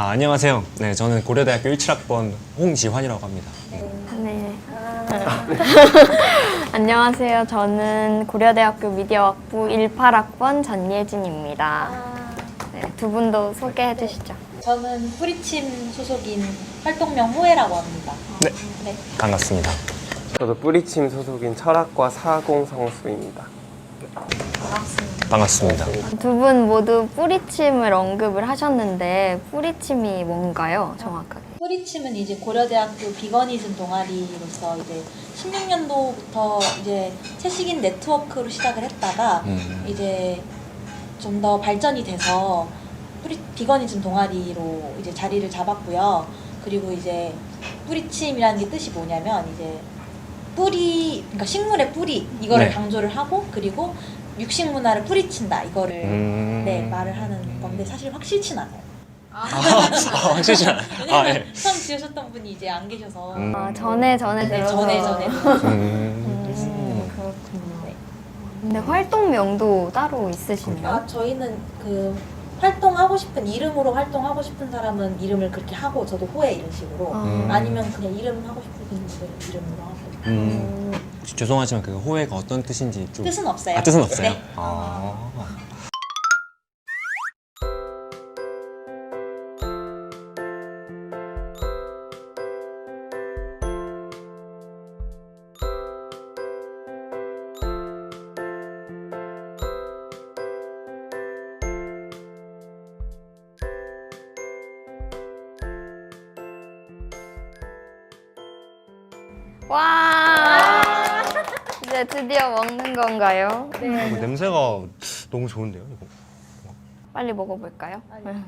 아, 안녕하세요. 네, 저는 고려대학교 17학번 홍지환이라고 합니다. 네. 안녕하세요. 저는 고려대학교 미디어학부 18학번 전예진입니다. 네, 두 분도 소개해 주시죠. 저는 뿌리침 소속인 활동명 호혜라고 합니다. 네. 네. 반갑습니다. 저도 뿌리침 소속인 철학과 사공 성수입니다. 반갑습니다. 두 분 모두 뿌리침을 언급을 하셨는데 뿌리침이 뭔가요? 정확하게. 뿌리침은 이제 고려대학교 비거니즘 동아리로서 이제 16년도부터 이제 채식인 네트워크로 시작을 했다가 음. 이제 좀 더 발전이 돼서 뿌리 비거니즘 동아리로 이제 자리를 잡았고요. 그리고 이제 뿌리침이라는 게 뜻이 뭐냐면 이제 뿌리 그러니까 식물의 뿌리 이거를 네. 강조를 하고 그리고 육식 문화를 뿌리친다 이거를 음. 네 말을 하는 건데 사실 확실치 않아요. 아, 아, 확실히 안- 아, 왜냐면 예. 처음 지으셨던 분이 이제 안 계셔서 음. 아, 전에 전에 네, 들어서. 전에 전에 음. 음, 그렇군요. 네. 근데 활동명도 따로 있으신가요? 아, 저희는 그 활동하고 싶은 이름으로 활동하고 싶은 사람은 이름을 그렇게 하고 저도 호혜 이런 식으로 아. 아니면 그냥 이름 하고 싶은 분들 이름으로 하고 음. 혹시 죄송하지만 그 호혜가 어떤 뜻인지 좀 뜻은 없어요. 아, 뜻은 없어요? 네. 아. 와! 이제 드디어 먹는 건가요? 이거 냄새가 너무 좋은데요, 이거. 빨리 먹어볼까요? 네.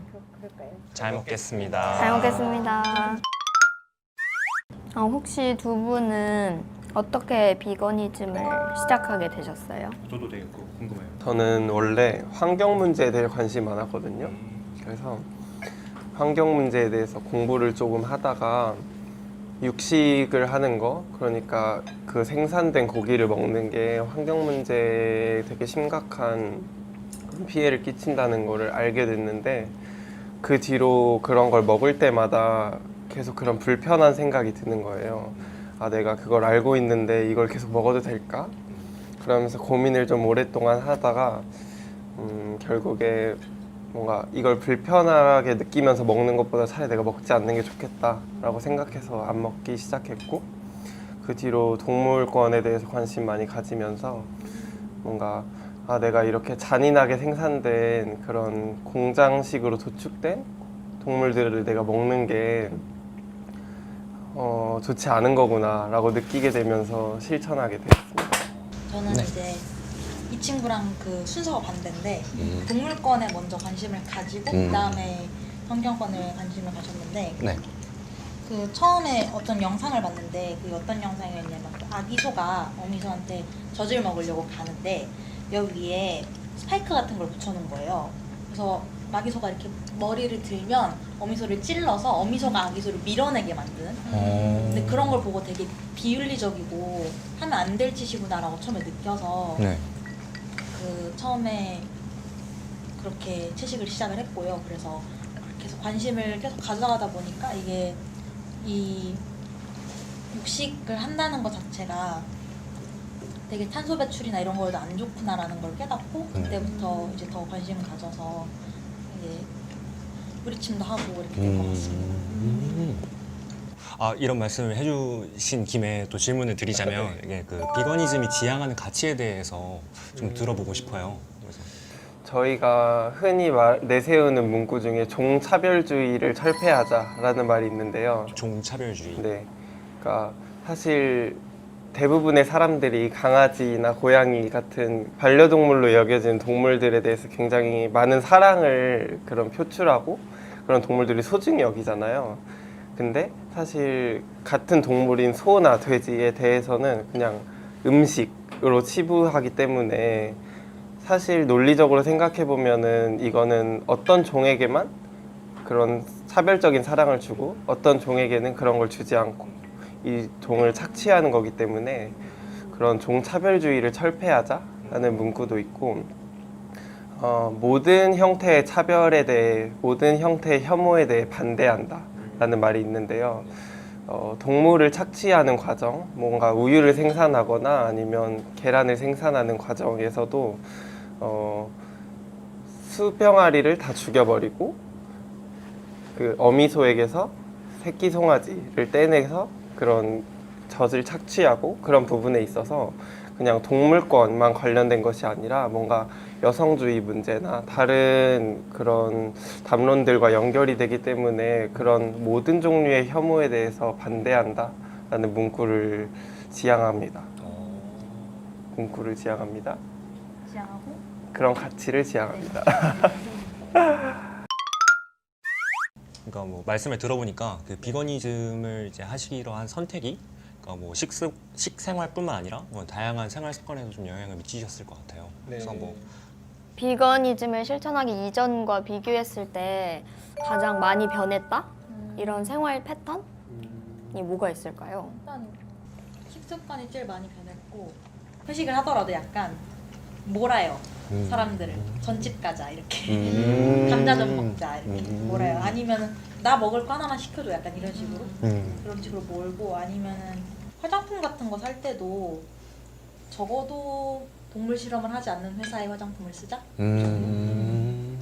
잘 먹겠습니다. 잘 먹겠습니다. 아, 혹시 두 분은 어떻게 비거니즘을 시작하게 되셨어요? 저도 되게 그거 궁금해요. 저는 원래 환경 문제에 대해 관심이 많았거든요. 그래서 환경 문제에 대해서 공부를 조금 하다가 육식을 하는 거, 그러니까 그 생산된 고기를 먹는 게 환경 문제에 되게 심각한 피해를 끼친다는 거를 알게 됐는데 그 뒤로 그런 걸 먹을 때마다 계속 그런 불편한 생각이 드는 거예요. 아, 내가 그걸 알고 있는데 이걸 계속 먹어도 될까? 그러면서 고민을 좀 오랫동안 하다가 음, 결국에 뭔가 이걸 불편하게 느끼면서 먹는 것보다 차라리 내가 먹지 않는 게 좋겠다라고 생각해서 안 먹기 시작했고 그 뒤로 동물권에 대해서 관심 많이 가지면서 뭔가 아 내가 이렇게 잔인하게 생산된 그런 공장식으로 도축된 동물들을 내가 먹는 게 어, 좋지 않은 거구나라고 느끼게 되면서 실천하게 됐습니다. 저는 네. 이제 이 친구랑 그 순서가 반대인데 음. 동물권에 먼저 관심을 가지고 음. 그다음에 환경권에 관심을 가졌는데 네. 그 처음에 어떤 영상을 봤는데 그 어떤 영상이었냐면 그 아기 소가 어미 소한테 젖을 먹으려고 가는데 여기에 스파이크 같은 걸 붙여놓은 거예요. 그래서 아기 소가 이렇게 머리를 들면 어미소를 찔러서 어미소가 아기 소를 밀어내게 만든. 어. 근데 그런 걸 보고 되게 비윤리적이고 하면 안 될 짓이구나라고 처음에 느껴서 네. 그 처음에 그렇게 채식을 시작을 했고요. 그래서 계속 관심을 계속 가져가다 보니까 이게 이 육식을 한다는 것 자체가 되게 탄소 배출이나 이런 거에도 안 좋구나라는 걸 깨닫고 그때부터 이제 더 관심을 가져서 이게 뿌리침도 하고 이렇게 된 것 같습니다. 음. 아 이런 말씀을 해주신 김에 또 질문을 드리자면 이게 그 비거니즘이 지향하는 가치에 대해서 좀 들어보고 싶어요. 그래서 저희가 흔히 말, 내세우는 문구 중에 종차별주의를 철폐하자라는 말이 있는데요. 종차별주의. 네. 그러니까 사실 대부분의 사람들이 강아지나 고양이 같은 반려동물로 여겨지는 동물들에 대해서 굉장히 많은 사랑을 그런 표출하고 그런 동물들이 소중히 여기잖아요. 근데 사실 같은 동물인 소나 돼지에 대해서는 그냥 음식으로 치부하기 때문에 사실 논리적으로 생각해 보면은 이거는 어떤 종에게만 그런 차별적인 사랑을 주고 어떤 종에게는 그런 걸 주지 않고 이 종을 착취하는 거기 때문에 그런 종차별주의를 철폐하자라는 문구도 있고 어, 모든 형태의 차별에 대해 모든 형태의 혐오에 대해 반대한다 라는 말이 있는데요. 어, 동물을 착취하는 과정, 뭔가 우유를 생산하거나 아니면 계란을 생산하는 과정에서도 어, 수병아리를 다 죽여버리고 그 어미소에게서 새끼 송아지를 떼내서 그런 젖을 착취하고 그런 부분에 있어서 그냥 동물권만 관련된 것이 아니라 뭔가 여성주의 문제나 다른 그런 담론들과 연결이 되기 때문에 그런 모든 종류의 혐오에 대해서 반대한다라는 문구를 지향합니다. 문구를 지향합니다. 지향하고 그런 가치를 지향합니다. 그러니까 뭐 말씀을 들어보니까 그 비거니즘을 이제 하시기로 한 선택이 그러니까 뭐 식습 식생활뿐만 아니라 뭐 다양한 생활 습관에도 좀 영향을 미치셨을 것 같아요. 그래서 뭐 비거니즘을 실천하기 이전과 비교했을 때 가장 많이 변했다? 음. 이런 생활 패턴이 뭐가 있을까요? 일단 식습관이 제일 많이 변했고 회식을 하더라도 약간 몰아요 음. 사람들을 전집 가자 이렇게 음. 감자 좀 먹자 이렇게 음. 몰아요 아니면은 나 먹을 거 하나만 시켜줘 약간 이런 식으로 음. 그런 식으로 몰고 아니면은 화장품 같은 거 살 때도 적어도 동물 실험을 하지 않는 회사의 화장품을 쓰자 음.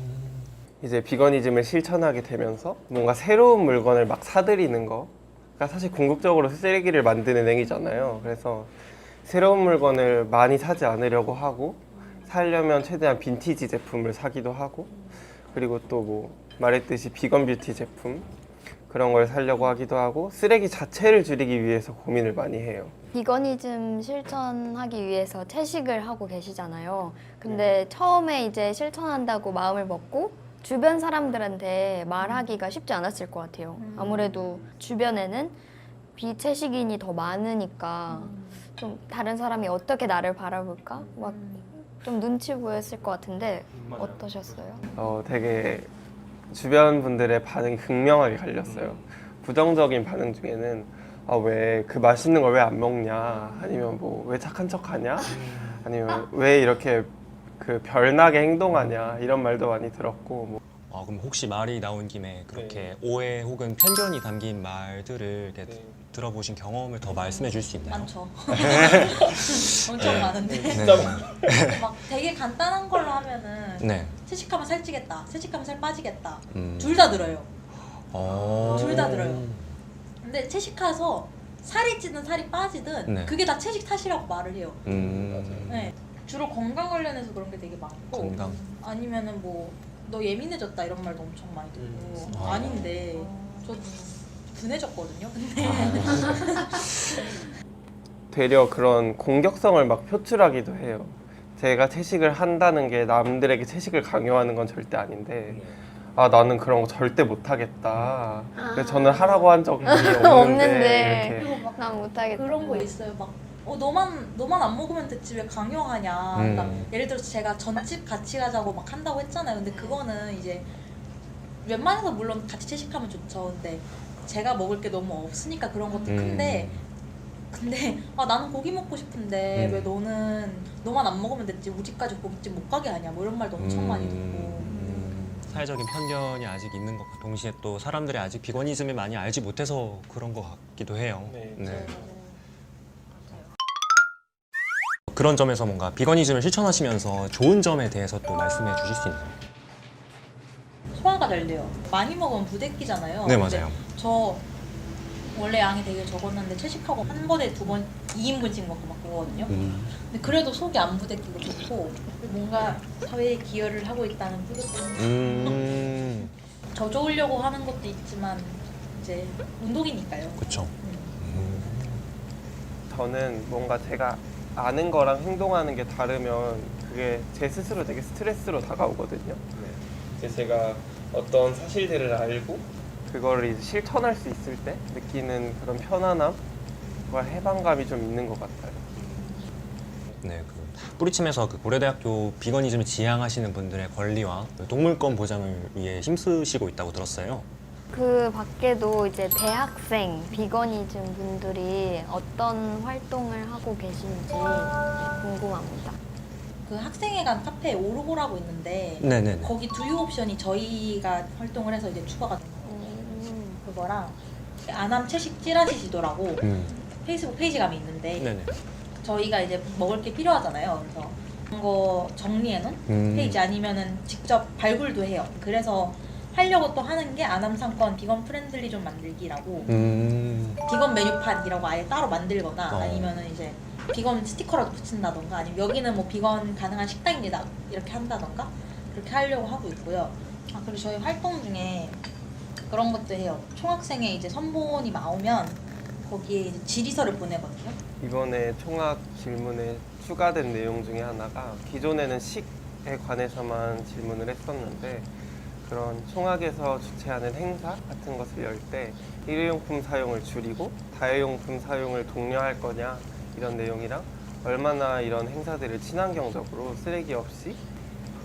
이제 비거니즘을 실천하게 되면서 뭔가 새로운 물건을 막 사들이는 거가 사실 궁극적으로 쓰레기를 만드는 행위잖아요. 그래서 새로운 물건을 많이 사지 않으려고 하고 살려면 최대한 빈티지 제품을 사기도 하고 그리고 또 뭐 말했듯이 비건 뷰티 제품 그런 걸 살려고 하기도 하고 쓰레기 자체를 줄이기 위해서 고민을 많이 해요. 비거니즘 실천하기 위해서 채식을 하고 계시잖아요. 근데 네. 처음에 이제 실천한다고 마음을 먹고 주변 사람들한테 말하기가 쉽지 않았을 것 같아요. 음. 아무래도 주변에는 비채식인이 더 많으니까 음. 좀 다른 사람이 어떻게 나를 바라볼까? 막 좀 눈치 보였을 것 같은데 어떠셨어요? 어, 되게 주변 분들의 반응이 극명하게 갈렸어요. 부정적인 반응 중에는 아, 왜 그 맛있는 걸 왜 안 먹냐? 아니면 뭐 왜 착한 척 하냐? 아니면 왜 이렇게 그 별나게 행동하냐? 이런 말도 많이 들었고 뭐 아, 그럼 혹시 말이 나온 김에 그렇게 오해 혹은 편견이 담긴 말들을 이렇게 네. 들어보신 경험을 더 말씀해 줄 수 있나요? 많죠 엄청 많은데 네. 막 되게 간단한 걸로 하면은 네. 채식하면 살찌겠다 채식하면 살 빠지겠다 음. 둘 다 들어요 어. 둘다 들어요. 근데 채식해서 살이 찌든 살이 빠지든 네. 그게 다 채식 탓이라고 말을 해요. 음. 네. 주로 건강 관련해서 그런 게 되게 많고 건강. 아니면은 뭐 너 예민해졌다 이런 말도 엄청 많이 듣고 음. 아. 닌데 저 분해졌거든요. 근데 되려 그런 공격성을 막 표출하기도 해요. 제가 채식을 한다는 게 남들에게 채식을 강요하는 건 절대 아닌데 아 나는 그런 거 절대 못 하겠다. 그래서 저는 하라고 한 적이 없는데, 없는데. 이렇게 그리고 막 난 못하겠다. 그런 거 있어요. 막 어, 너만 너만 안 먹으면 됐지 왜 강요하냐. 음. 그러니까 예를 들어서 제가 전집 같이 가자고 막 한다고 했잖아요. 근데 그거는 이제 웬만해서 물론 같이 채식하면 좋죠. 근데 제가 먹을 게 너무 없으니까 그런 것도 음. 큰데 근데 아 나는 고기 먹고 싶은데 음. 왜 너는 너만 안 먹으면 됐지 우리 집까지 고깃집 못 가게 하냐 뭐 이런 말도 엄청 많이 듣고 음. 사회적인 편견이 아직 있는 것과 동시에 또 사람들이 아직 비거니즘을 많이 알지 못해서 그런 것 같기도 해요. 네. 그런 점에서 뭔가 비거니즘을 실천하시면서 좋은 점에 대해서 또 말씀해 주실 수 있나요? 소화가 잘 돼요. 많이 먹으면 부대끼잖아요. 네, 근데 맞아요. 저 원래 양이 되게 적었는데 채식하고 한 번에 두 번 2인분씩 먹고 막 그러거든요. 음. 근데 그래도 속이 안 부대끼고 좋고 뭔가 사회에 기여를 하고 있다는 뿌듯함. 음. 저 좋으려고 하는 것도 있지만 이제 운동이니까요. 그렇죠. 음. 저는 뭔가 제가 아는 거랑 행동하는 게 다르면 그게 제 스스로 되게 스트레스로 다가오거든요. 이제 제가 어떤 사실들을 알고 그거를 이제 실천할 수 있을 때 느끼는 그런 편안함과 해방감이 좀 있는 것 같아요. 네, 그 뿌리침에서 그 고려대학교 비거니즘을 지향하시는 분들의 권리와 그 동물권 보장을 위해 힘쓰시고 있다고 들었어요. 그 밖에도 이제 대학생 비거니즘 분들이 어떤 활동을 하고 계신지 궁금합니다. 그 학생회관 카페 오르고라고 있는데 네네네. 거기 두유 옵션이 저희가 활동을 해서 이제 추가가 된 거예요. 음. 그거랑 아남 채식 찌라시 지도라고 음. 페이스북 페이지감이 있는데 네네. 저희가 이제 먹을 게 필요하잖아요. 그래서 그런 거 정리해놓은 음. 페이지 아니면은 직접 발굴도 해요. 그래서 하려고 또 하는 게 아남 상권 비건 프렌들리 좀 만들기라고 음. 비건 메뉴판이라고 아예 따로 만들거나 어. 아니면은 이제 비건 스티커라도 붙인다던가 아니면 여기는 뭐 비건 가능한 식당입니다 이렇게 한다던가 그렇게 하려고 하고 있고요. 아 그리고 저희 활동 중에 그런 것도 해요. 총학생회 이제 선본이 나오면 거기에 이제 질의서를 보내거든요. 이번에 총학 질문에 추가된 내용 중에 하나가 기존에는 식에 관해서만 질문을 했었는데 그런 총학에서 주최하는 행사 같은 것을 열 때 일회용품 사용을 줄이고 다회용품 사용을 독려할 거냐 이런 내용이랑 얼마나 이런 행사들을 친환경적으로 쓰레기 없이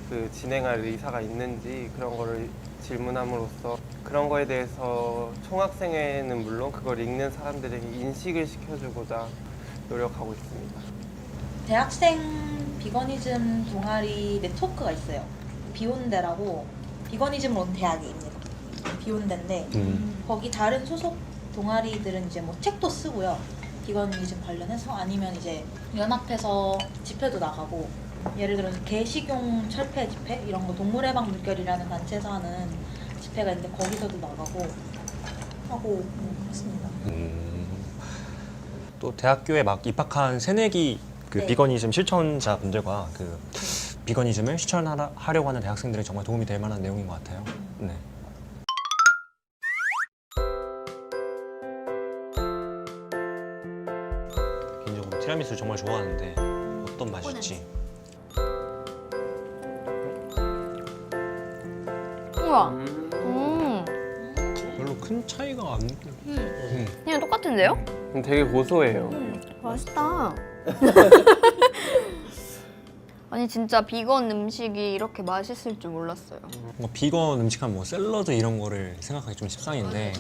그 진행할 의사가 있는지 그런 거를 질문함으로써 그런 거에 대해서 총학생회는 물론 그걸 읽는 사람들에게 인식을 시켜주고자 노력하고 있습니다. 대학생 비거니즘 동아리 네트워크가 있어요. 비온대라고 비거니즘으로 온 대학입니다. 비온대인데 음. 거기 다른 소속 동아리들은 이제 뭐 책도 쓰고요. 비건니즘 관련해서 아니면 이제 연합해서 집회도 나가고 예를 들어서 개식용 철폐 집회 이런 거 동물해방 물결이라는 단체에서 하는 집회가 있는데 거기서도 나가고 하고 음, 그렇습니다. 음. 또 대학교에 막 입학한 새내기 그 네. 비거니즘 실천자분들과 그 비거니즘을 실천하려고 하는 대학생들이 정말 도움이 될 만한 내용인 것 같아요. 네. 개인적으로 티라미수 정말 좋아하는데 어떤 맛일지. 우와. 음. 별로 큰 차이가 안 느껴요. 음. 그냥 똑같은데요? 음, 되게 고소해요. 맛있다. 아니 진짜 비건 음식이 이렇게 맛있을 줄 몰랐어요. 뭔가 비건 음식하면 뭐 샐러드 이런 거를 생각하기 좀 십상인데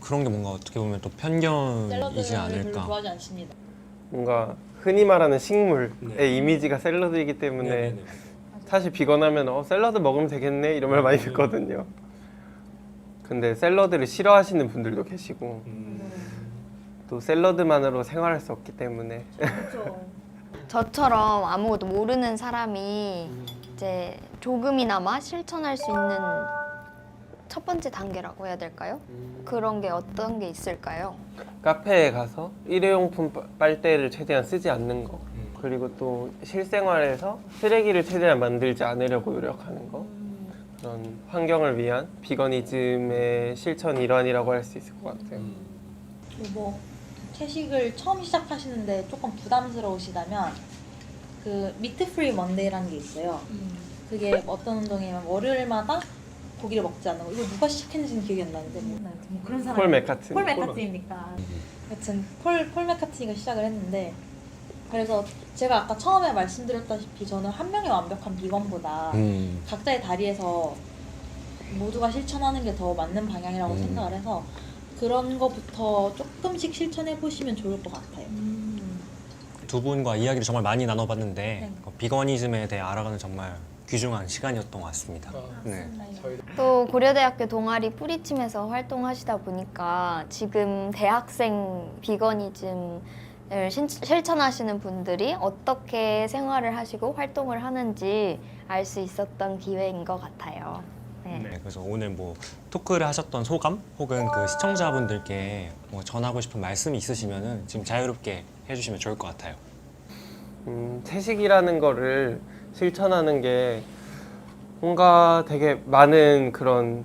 그런 게 뭔가 어떻게 보면 또 편견이지 별로 않을까. 좋아하지 않습니다. 뭔가 흔히 말하는 식물의 네. 이미지가 샐러드이기 때문에 네네네. 사실 비건하면 어 샐러드 먹으면 되겠네 이런 말 많이 듣거든요. 근데 샐러드를 싫어하시는 분들도 계시고 또 샐러드만으로 생활할 수 없기 때문에 그렇죠. 저처럼 아무것도 모르는 사람이 이제 조금이나마 실천할 수 있는 첫 번째 단계라고 해야 될까요? 그런 게 어떤 게 있을까요? 카페에 가서 일회용품 빠- 빨대를 최대한 쓰지 않는 거 그리고 또 실생활에서 쓰레기를 최대한 만들지 않으려고 노력하는 거 그런 환경을 위한 비거니즘의 실천 일환이라고 할 수 있을 것 같아요. 뭐 채식을 처음 시작하시는데 조금 부담스러우시다면 그 미트 프리 먼데이라는 게 있어요. 그게 어떤 운동이냐면 월요일마다 고기를 먹지 않는 거. 이거 누가 시작했는지는 기억이 안 나는데 뭐, 뭐 그런 사람. 폴 맥카트니. 폴 맥카트니까. 여튼 폴, 폴 맥카트니가 시작을 했는데 그래서 제가 아까 처음에 말씀드렸다시피 저는 한 명의 완벽한 비건보다 음. 각자의 다리에서 모두가 실천하는 게 더 맞는 방향이라고 음. 생각을 해서 그런 거부터 조금씩 실천해 보시면 좋을 것 같아요. 두 분과 이야기를 정말 많이 나눠봤는데 네. 어, 비거니즘에 대해 알아가는 정말 귀중한 시간이었던 것 같습니다. 네. 또 고려대학교 동아리 뿌리팀에서 활동하시다 보니까 지금 대학생 비거니즘을 신- 실천하시는 분들이 어떻게 생활을 하시고 활동을 하는지 알 수 있었던 기회인 것 같아요. 네. 네, 그래서 오늘 뭐 토크를 하셨던 소감 혹은 그 시청자분들께 뭐 전하고 싶은 말씀이 있으시면은 지금 자유롭게 해주시면 좋을 것 같아요. 음, 채식이라는 거를 실천하는 게 뭔가 되게 많은 그런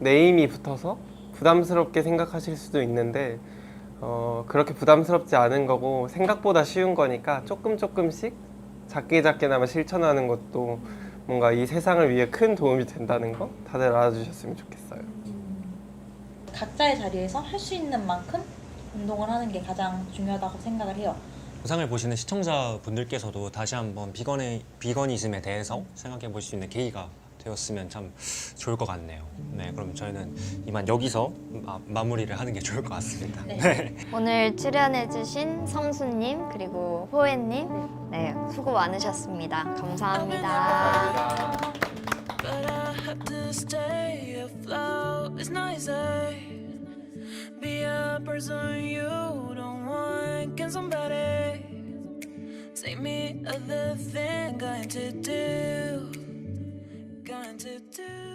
네임이 붙어서 부담스럽게 생각하실 수도 있는데 어, 그렇게 부담스럽지 않은 거고 생각보다 쉬운 거니까 조금 조금씩 작게 작게나마 실천하는 것도 뭔가 이 세상을 위해 큰 도움이 된다는 거 다들 알아주셨으면 좋겠어요. 각자의 자리에서 할 수 있는 만큼 운동을 하는 게 가장 중요하다고 생각을 해요. 영상을 보시는 시청자분들께서도 다시 한번 비건의 비거니즘에 대해서 생각해 볼 수 있는 계기가 되었으면 참 좋을 것 같네요. 네, 그럼 저희는 이만 여기서 마, 마무리를 하는 게 좋을 것 같습니다. 네. 오늘 출연해주신 성수님 그리고 호애님 네 수고 많으셨습니다. 감사합니다. But I have to stay afloat. It's not easy. Be a person you don't want. Can somebody take me other thing? Going to do, going to do.